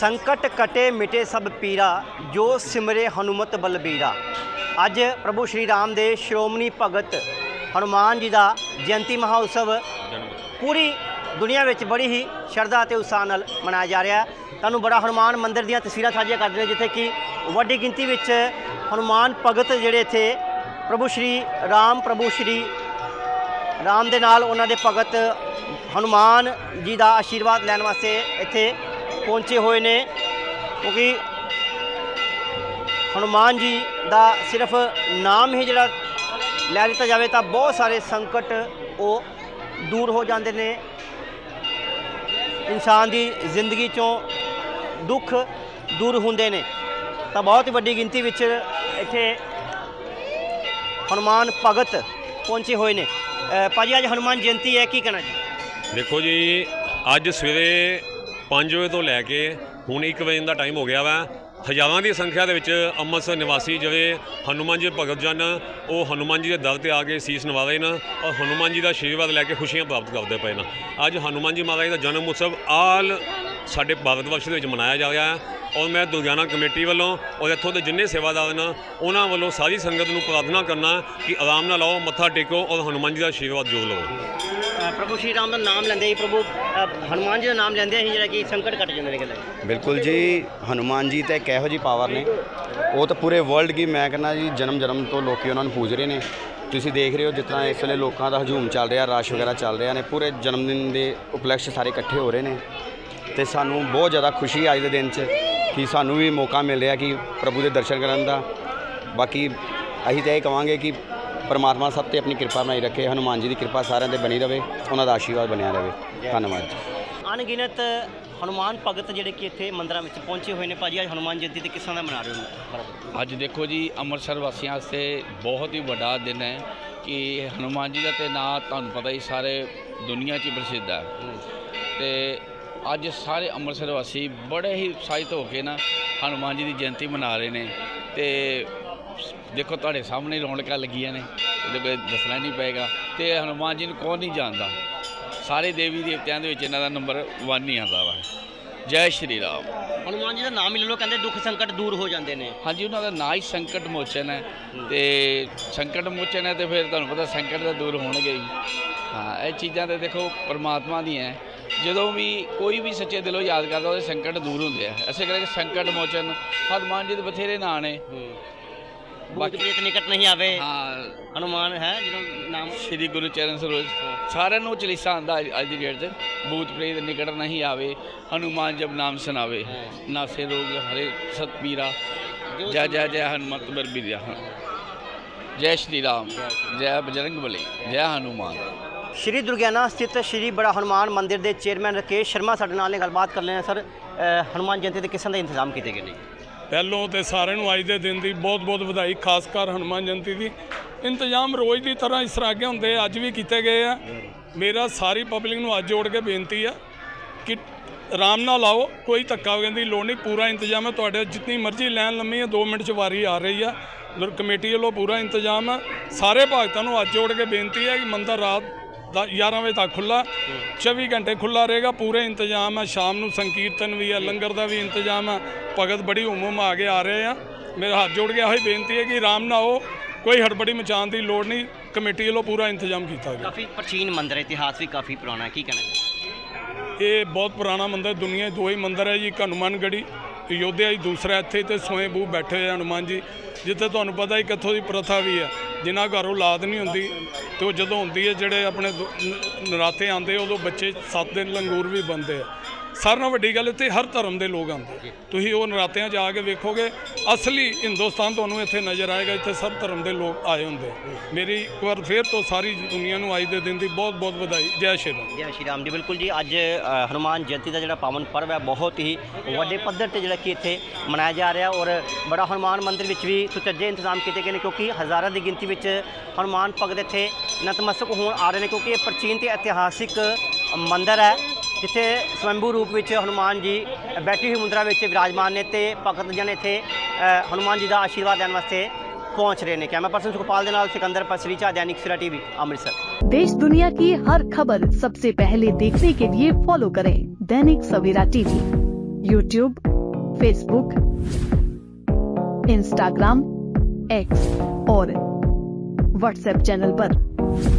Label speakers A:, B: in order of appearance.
A: ਸੰਕਟ ਕਟੇ ਮਿਟੇ ਸਭ ਪੀਰਾ, ਜੋ ਸਿਮਰੇ ਹਨੂਮਤ ਬਲਬੀਰਾ। ਅੱਜ ਪ੍ਰਭੂ ਸ਼੍ਰੀ ਰਾਮ ਦੇ ਸ਼੍ਰੋਮਣੀ ਭਗਤ ਹਨੂਮਾਨ ਜੀ ਦਾ ਜਯੰਤੀ ਮਹਾਉਤਸਵ ਪੂਰੀ ਦੁਨੀਆ ਵਿੱਚ ਬੜੀ ਹੀ ਸ਼ਰਧਾ ਤੇ ਉਤਸ਼ਾਹ ਨਾਲ ਮਨਾਇਆ ਜਾ ਰਿਹਾ ਹੈ। ਤੁਹਾਨੂੰ ਬੜਾ ਹਨੂਮਾਨ ਮੰਦਿਰ ਦੀਆਂ ਤਸਵੀਰਾਂ ਸਾਂਝੀਆਂ ਕਰਦੇ ਨੇ ਜਿੱਥੇ ਕਿ ਵੱਡੀ ਗਿਣਤੀ ਵਿੱਚ ਹਨੂਮਾਨ ਭਗਤ ਜਿਹੜੇ ਇੱਥੇ ਪ੍ਰਭੂ ਸ਼੍ਰੀ ਰਾਮ, ਪ੍ਰਭੂ ਸ਼੍ਰੀ ਰਾਮ ਦੇ ਨਾਲ ਉਹਨਾਂ ਦੇ ਭਗਤ ਹਨੂਮਾਨ ਜੀ ਦਾ ਆਸ਼ੀਰਵਾਦ ਲੈਣ ਵਾਸਤੇ ਇੱਥੇ ਪਹੁੰਚੇ ਹੋਏ ਨੇ ਕਿਉਂਕਿ ਹਨੂਮਾਨ ਜੀ ਦਾ ਸਿਰਫ ਨਾਮ ਹੀ ਜਿਹੜਾ ਲੈ ਲਿੱਤਾ ਜਾਵੇ ਤਾਂ ਬਹੁਤ ਸਾਰੇ ਸੰਕਟ ਉਹ ਦੂਰ ਹੋ ਜਾਂਦੇ ਨੇ। ਇਨਸਾਨ ਦੀ ਜ਼ਿੰਦਗੀ ਚੋਂ ਦੁੱਖ ਦੂਰ ਹੁੰਦੇ ਨੇ। ਤਾਂ ਬਹੁਤ ਹੀ ਵੱਡੀ ਗਿਣਤੀ ਵਿੱਚ ਇੱਥੇ ਹਨੂਮਾਨ ਭਗਤ ਪਹੁੰਚੇ ਹੋਏ ਨੇ। ਅ, ਭਾਜੀ ਅੱਜ ਹਨੂਮਾਨ ਜਯੰਤੀ ਹੈ ਕੀ ਕਹਿਣਾ ਜੀ?
B: ਦੇਖੋ ਜੀ ਅੱਜ ਸਵੇਰੇ 5 ਵਜੇ ਤੋਂ ਲੈ ਕੇ ਹੁਣ 1 ਵਜੇ ਦਾ ਟਾਈਮ ਹੋ ਗਿਆ ਵਾ। ਹਜ਼ਾਰਾਂ ਦੀ ਸੰਖਿਆ ਦੇ ਵਿੱਚ ਅੰਮ੍ਰਿਤਸਰ ਨਿਵਾਸੀ ਜਿਹੜੇ ਹਨੂਮਾਨ ਜੀ ਦੇ ਭਗਤ ਜਨ, ਉਹ ਹਨੂਮਾਨ ਜੀ ਦੇ ਦਰ ਤੇ ਆ ਕੇ ਸੀਸ ਨਵਾ ਰਹੇ ਨੇ ਔਰ ਹਨੂਮਾਨ ਜੀ ਦਾ ਆਸ਼ੀਰਵਾਦ ਲੈ ਕੇ ਖੁਸ਼ੀਆਂ ਪ੍ਰਾਪਤ ਕਰਦੇ ਪਏ ਨੇ। ਅੱਜ ਹਨੂਮਾਨ ਜੀ ਮਹਾਰਾਜ ਦਾ ਜਨਮ ਉਤਸਵ ਆਲ ਸਾਡੇ ਭਾਰਤ ਵਰਸ਼ ਦੇ ਵਿੱਚ ਮਨਾਇਆ ਜਾ ਰਿਹਾ ਹੈ। ਔਰ ਮੈਂ ਦੁਰਗਿਆਨਾ ਕਮੇਟੀ ਵੱਲੋਂ ਔਰ ਇੱਥੋਂ ਦੇ ਜਿੰਨੇ ਸੇਵਾਦਾਰ ਨੇ ਉਹਨਾਂ ਵੱਲੋਂ ਸਾਰੀ ਸੰਗਤ ਨੂੰ ਪ੍ਰਾਰਥਨਾ ਕਰਨਾ ਕਿ ਆਰਾਮ ਨਾਲ ਆਓ ਮੱਥਾ ਟੇਕੋ ਔਰ ਹਨੂਮਾਨ ਜੀ ਦਾ ਆਸ਼ੀਰਵਾਦ ਜੋ ਲਵੋ।
A: ਪ੍ਰਭੂ ਸ਼੍ਰੀ ਰਾਮ ਦਾ ਨਾਮ ਲੈਂਦੇ ਹੀ ਪ੍ਰਭੂ ਹਨੂਮਾਨ ਜੀ ਦਾ ਨਾਮ ਲੈਂਦੇ ਹੀ ਜਿਹੜਾ ਕਿ ਸੰਕਟ ਕੱਟ ਜਾਂਦੇ ਨੇ ਕਹਿੰਦੇ।
C: ਬਿਲਕੁਲ ਜੀ ਹਨੂਮਾਨ ਜੀ ਤਾਂ ਇੱਕ ਇਹੋ ਜੀ ਪਾਵਰ ਨੇ। ਉਹ ਤਾਂ ਪੂਰੇ ਵਰਲਡ ਕੀ ਮੈਂ ਕਹਿੰਦਾ ਜੀ ਜਨਮ ਜਨਮ ਤੋਂ ਲੋਕੀ ਉਹਨਾਂ ਨੂੰ ਪੂਜ ਰਹੇ ਨੇ। ਤੁਸੀਂ ਦੇਖ ਰਹੇ ਹੋ ਜਿਸ ਤਰ੍ਹਾਂ ਇਸ ਵੇਲੇ ਲੋਕਾਂ ਦਾ ਹਜੂਮ ਚੱਲ ਰਿਹਾ ਰਸ਼ ਵਗੈਰਾ ਚੱਲ ਰਿਹਾ ਨੇ ਪੂਰੇ ਜਨਮ ਦਿਨ ਦੇ ਉਪਲਕਸ਼ ਸਾਰੇ ਇਕੱਠੇ ਹੋ ਰਹੇ ਨੇ। ਤੇ ਸਾਨੂੰ ਬਹੁਤ ਜ਼ਿਆਦਾ ਖੁਸ਼ੀ ਅੱਜ ਦੇ ਦਿਨ 'ਚ। ਕਿ ਸਾਨੂੰ ਵੀ ਮੌਕਾ ਮਿਲ ਰਿਹਾ ਕਿ ਪ੍ਰਭੂ ਦੇ ਦਰਸ਼ਨ ਕਰਨ ਦਾ। ਬਾਕੀ ਅਸੀਂ ਤਾਂ ਇਹ ਕਵਾਂਗੇ ਕਿ ਪਰਮਾਤਮਾ ਸਭ ਤੇ ਆਪਣੀ ਕਿਰਪਾ ਬਣਾਈ ਰੱਖੇ ਹਨੂਮਾਨ ਜੀ ਦੀ ਕਿਰਪਾ ਸਾਰਿਆਂ ਤੇ ਬਣੀ ਰਵੇ ਉਹਨਾਂ ਦਾ ਆਸ਼ੀਰਵਾਦ ਬਣਿਆ ਰਵੇ। ਧੰਨਵਾਦ ਜੀ।
A: ਅਣਗਿਣਤ ਹਨੂਮਾਨ ਭਗਤ ਜਿਹੜੇ ਕਿ ਇੱਥੇ ਮੰਦਰਾਂ ਵਿੱਚ ਪਹੁੰਚੇ ਹੋਏ ਨੇ ਭਾਜੀ ਅੱਜ ਹਨੂਮਾਨ ਜਯੰਤੀ ਤੇ ਕਿਸ ਤਰ੍ਹਾਂ ਦਾ ਮਨਾ ਰਹੇ ਹੋ?
D: ਅੱਜ ਦੇਖੋ ਜੀ ਅੰਮ੍ਰਿਤਸਰ ਵਾਸੀਆਂ ਵਾਸਤੇ ਬਹੁਤ ਹੀ ਵੱਡਾ ਦਿਨ ਹੈ ਕਿ ਹਨੂਮਾਨ ਜੀ ਦਾ ਤੇ ਨਾਂ ਤੁਹਾਨੂੰ ਪਤਾ ਹੀ ਸਾਰੇ ਦੁਨੀਆ 'ਚ ਹੀ ਪ੍ਰਸਿੱਧ ਹੈ। ਤੇ ਅੱਜ ਸਾਰੇ ਅੰਮ੍ਰਿਤਸਰ ਵਾਸੀ ਬੜੇ ਹੀ ਉਤਸ਼ਾਹਿਤ ਹੋ ਕੇ ਨਾ ਹਨੂਮਾਨ ਜੀ ਦੀ ਜਯੰਤੀ ਮਨਾ ਰਹੇ ਨੇ ਤੇ ਦੇਖੋ ਤੁਹਾਡੇ ਸਾਹਮਣੇ ਰੌਣਕਾਂ ਲੱਗੀਆਂ ਨੇ ਇਹਦੇ ਕੋਈ ਦੱਸਣਾ ਨਹੀਂ ਪਏਗਾ। ਤੇ ਹਨੂਮਾਨ ਜੀ ਨੂੰ ਕੌਣ ਨਹੀਂ ਜਾਣਦਾ? ਸਾਰੇ ਦੇਵੀ ਦੇਵਤਿਆਂ ਦੇ ਵਿੱਚ ਇਹਨਾਂ ਦਾ ਨੰਬਰ 1 ਹੀ ਆਉਂਦਾ ਵਾ। ਜੈ ਸ਼੍ਰੀ ਰਾਮ।
A: ਹਨੂਮਾਨ ਜੀ ਦਾ ਨਾਮ ਹੀ ਲੈ ਲਓ ਕਹਿੰਦੇ ਦੁੱਖ ਸੰਕਟ ਦੂਰ ਹੋ ਜਾਂਦੇ ਨੇ।
D: ਹਾਂਜੀ ਉਹਨਾਂ ਦਾ ਨਾਂ ਹੀ ਸੰਕਟ ਮੋਚਨ ਹੈ। ਤੇ ਸੰਕਟ ਮੋਚਨ ਹੈ ਤੇ ਫਿਰ ਤੁਹਾਨੂੰ ਪਤਾ ਸੰਕਟ ਤਾਂ ਦੂਰ ਹੋਣਗੇ ਹੀ। ਹਾਂ ਇਹ ਚੀਜ਼ਾਂ ਤੇ ਦੇਖੋ ਪਰਮਾਤਮਾ ਦੀਆਂ ਹੈ। ਜਦੋਂ ਵੀ ਕੋਈ ਵੀ ਸੱਚੇ ਦਿਲੋਂ ਯਾਦ ਕਰਦਾ ਉਹਦੇ ਸੰਕਟ ਦੂਰ ਹੁੰਦੇ ਆ। ਐਸੇ ਕਰਕੇ ਸੰਕਟ ਮੋਚਨ ਹਨੂਮਾਨ ਜੀ ਦੇ ਬਥੇਰੇ ਨਾਂ ਨੇ।
A: ਭੂਤ ਪ੍ਰੇਤ ਨਿਕਟ ਨਹੀਂ ਆਵੇ।
D: ਹਾਂ।
A: ਹਨੂਮਾਨ ਹੈ ਜਿਹਨੂੰ ਨਾਮ?
D: ਸ੍ਰੀ ਗੁਰੂ ਚਰਨ ਸਰੋਜ ਸਾਰਿਆਂ ਨੂੰ ਚਲੀਸਾ ਆਂਦਾ ਅੱਜ ਦੀ ਡੇਟ 'ਚ। ਭੂਤ ਪ੍ਰੇਤ ਨਿਕਟ ਨਹੀਂ ਆਵੇ। ਹਨੂਮਾਨ ਜਬ ਨਾਮ ਸੁਨਾਵੇ ਨਾਸੇ ਰੋਗ ਹਰੇ ਸਤਪੀਰਾ ਜੈ ਜੈ ਜੈ ਹਨੂਮਤ ਬਰਬੀਰਿਆ। ਜੈ ਸ਼੍ਰੀ ਰਾਮ। ਜੈ ਬਜਰੰਗ ਬਲੀ। ਜੈ ਹਨੂਮਾਨ।
A: ਸ਼੍ਰੀ ਦੁਰਗਿਆਨਾ ਸਥਿਤ ਸ਼੍ਰੀ ਬੜਾ ਹਨੂਮਾਨ ਮੰਦਿਰ ਦੇ ਚੇਅਰਮੈਨ ਰਕੇਸ਼ ਸ਼ਰਮਾ ਸਾਡੇ ਨਾਲ ਗੱਲਬਾਤ ਕਰ ਲੈਣਾ ਸਰ ਅ, ਹਨੂਮਾਨ ਜਯੰਤੀ ਦੇ ਕਿਸਮ ਤਰ੍ਹਾਂ ਦੇ ਇੰਤਜ਼ਾਮ ਕੀਤੇ ਗਏ ਨੇ?
E: ਪਹਿਲੋਂ ਤੇ ਸਾਰਿਆਂ ਨੂੰ ਅੱਜ ਦੇ ਦਿਨ ਦੀ ਬਹੁਤ-ਬਹੁਤ ਵਧਾਈ ਖਾਸ ਕਰ ਹਨੂਮਾਨ ਜਯੰਤੀ ਦੀ। ਇੰਤਜ਼ਾਮ ਰੋਜ਼ ਦੀ ਤਰ੍ਹਾਂ ਇਸ ਤਰ੍ਹਾਂ ਅੱਗੇ ਹੁੰਦੇ ਅੱਜ ਵੀ ਕੀਤੇ ਗਏ ਆ। ਮੇਰਾ ਸਾਰੀ ਪਬਲਿਕ ਨੂੰ ਅੱਜ ਜੋੜ ਕੇ ਬੇਨਤੀ ਆ ਕਿ ਆਰਾਮ ਨਾਲ ਆਓ ਕੋਈ ਧੱਕਾ ਵਗੈਰਾ ਦੀ ਲੋੜ ਨਹੀਂ ਪੂਰਾ ਇੰਤਜ਼ਾਮ ਹੈ ਤੁਹਾਡੇ ਜਿੰਨੀ ਮਰਜ਼ੀ ਲਾਈਨ ਲੰਮੀ ਹੈ 2 ਮਿੰਟ ਚ ਵਾਰੀ ਆ ਰਹੀ ਆ। ਦਰ ਕਮੇਟੀ ਵੱਲੋਂ ਪੂਰਾ ਇੰਤਜ਼ਾਮ ਹੈ ਸਾਰੇ ਭਗਤਾਂ ਨੂੰ ਅੱਜ ਜੋੜ ਕੇ ਬੇਨਤੀ ਹੈ ਕਿ ਮੰਦਰ ਰਾਤ 11 ਵਜੇ ਤੱਕ ਖੁੱਲਾ 24 ਘੰਟੇ ਖੁੱਲਾ ਰਹੇਗਾ, ਪੂਰੇ ਇੰਤਜ਼ਾਮ ਹੈ। ਸ਼ਾਮ ਨੂੰ ਸੰਕੀਰਤਨ ਵੀ ਹੈ, ਲੰਗਰ ਦਾ ਵੀ ਇੰਤਜ਼ਾਮ ਹੈ। ਭਗਤ ਬੜੀ ਉਮਮ ਆ ਕੇ ਆ ਰਹੇ ਆ। ਮੇਰਾ ਹੱਥ ਜੋੜ ਕੇ ਇਹੋ ਹੀ ਬੇਨਤੀ ਹੈ ਕਿ ਆਰਾਮ ਨਾ ਆਓ। ਕੋਈ ਹੜਬੜੀ ਮਚਾਉਣ ਦੀ ਲੋੜ ਨਹੀਂ। ਕਮੇਟੀ ਵੱਲੋਂ ਪੂਰਾ ਇੰਤਜ਼ਾਮ ਕੀਤਾ ਗਿਆ।
A: ਕਾਫੀ ਪ੍ਰਾਚੀਨ ਮੰਦਿਰ ਹੈ, ਇਤਿਹਾਸ ਵੀ ਕਾਫੀ ਪੁਰਾਣਾ ਹੈ। ਕੀ ਕਹਿਣਾ
E: ਇਹ ਬਹੁਤ ਪੁਰਾਣਾ ਮੰਦਿਰ, ਦੁਨੀਆ 'ਚ ਦੋ ਹੀ ਮੰਦਿਰ ਹੈ ਜੀ, ਇੱਕ ਹਨੂੰਮਾਨਗੜੀ ਅਯੋਧਿਆ ਜੀ, ਦੂਸਰਾ ਇੱਥੇ ਤੇ ਸੋਏਬੂ ਬੈਠੇ ਹੋਏ ਆ ਹਨੂੰਮਾਨ ਜੀ, ਜਿੱਥੇ ਤੁਹਾਨੂੰ ਪਤਾ ਹੀ ਕਿੱਥੋਂ ਦੀ ਪ੍ਰਥਾ ਵੀ ਹੈ ਜਿਨ੍ਹਾਂ ਘਰੋਂ ਔਲਾਦ ਨਹੀਂ ਹੁੰਦੀ, ਤੇ ਉਹ ਜਦੋਂ ਹੁੰਦੀ ਹੈ, ਜਿਹੜੇ ਆਪਣੇ ਦੁ- ਨ- ਨਰਾਤੇ ਆਉਂਦੇ, ਉਦੋਂ ਬੱਚੇ 7 ਦਿਨ ਲੰਗੂਰ ਵੀ ਬੰਦੇ ਆ। ਸਾਰਿਆਂ ਨਾਲੋਂ ਵੱਡੀ ਗੱਲ ਇੱਥੇ ਹਰ ਧਰਮ ਦੇ ਲੋਕ ਆਉਂਦੇ ਤੁਸੀਂ ਉਹ ਨਰਾਤਿਆਂ 'ਚ ਆ ਕੇ ਵੇਖੋਗੇ ਅਸਲੀ ਹਿੰਦੁਸਤਾਨ ਤੁਹਾਨੂੰ ਇੱਥੇ ਨਜ਼ਰ ਆਏਗਾ ਇੱਥੇ ਸਭ ਧਰਮ ਦੇ ਲੋਕ ਆਏ ਹੁੰਦੇ ਮੇਰੀ ਇੱਕ ਵਾਰ ਫੇਰ ਤੋਂ ਸਾਰੀ ਦੁਨੀਆ ਨੂੰ ਅੱਜ ਦੇ ਦਿਨ ਦੀ ਬਹੁਤ ਬਹੁਤ ਵਧਾਈ। ਜੈ ਸ਼੍ਰੀ ਰਾਮ।
A: ਜੈ ਸ਼੍ਰੀ ਰਾਮ ਜੀ ਬਿਲਕੁਲ ਜੀ। ਅੱਜ ਅ, ਹਨੂਮਾਨ ਜਯੰਤੀ ਦਾ ਜਿਹੜਾ ਪਾਵਨ ਪਰਵ ਹੈ ਬਹੁਤ ਹੀ ਵੱਡੇ ਪੱਧਰ ਤੇ ਜਿਹੜਾ ਕਿ ਇੱਥੇ ਮਨਾਇਆ ਜਾ ਰਿਹਾ ਔਰ ਬੜਾ ਹਨੂਮਾਨ ਮੰਦਿਰ ਵਿੱਚ ਵੀ ਸੁਚੱਜੇ ਇੰਤਜ਼ਾਮ ਕੀਤੇ ਗਏ ਨੇ ਕਿਉਂਕਿ ਹਜ਼ਾਰਾਂ ਦੀ ਗਿਣਤੀ ਵਿੱਚ ਹਨੂਮਾਨ ਭਗਤ ਇੱਥੇ ਨਤਮਸਤਕ ਹੋਣ ਆ ਰਹੇ ਨੇ ਕਿਉਂਕਿ ਇਹ ਪ੍ਰਾਚੀਨ ਤੇ ਇਤਿਹਾਸਿਕ ਮੰਦਿਰ ਹੈ। ਜਿੱਥੇ ਸਵੰਭੂ ਰੂਪ ਵਿੱਚ ਹਨੂਮਾਨ ਜੀ ਬੈਠੀ ਹੋਈ ਮੁੰਦਰਾ ਵਿੱਚ ਵਿਰਾਜਮਾਨ ਨੇ ਤੇ ਭਗਤ ਜਨ ਇੱਥੇ ਅ, ਹਨੂਮਾਨ ਜੀ ਦਾ ਆਸ਼ੀਰਵਾਦ ਲੈਣ ਵਾਸਤੇ ਪਹੁੰਚ ਰਹੇ ਨੇ ਕੈਮਰਾ ਪਰਸਨ ਸੁਖਪਾਲ ਦੇ ਨਾਲ ਸਿਕੰਦਰ ਪਸਰੀਚਾ दैनिक सवेरा टीवी अमृतसर
F: देश दुनिया की हर खबर सबसे पहले देखने के लिए फॉलो करें Dainik Savera TV YouTube Facebook Instagram X और व्हाट्सएप चैनल पर।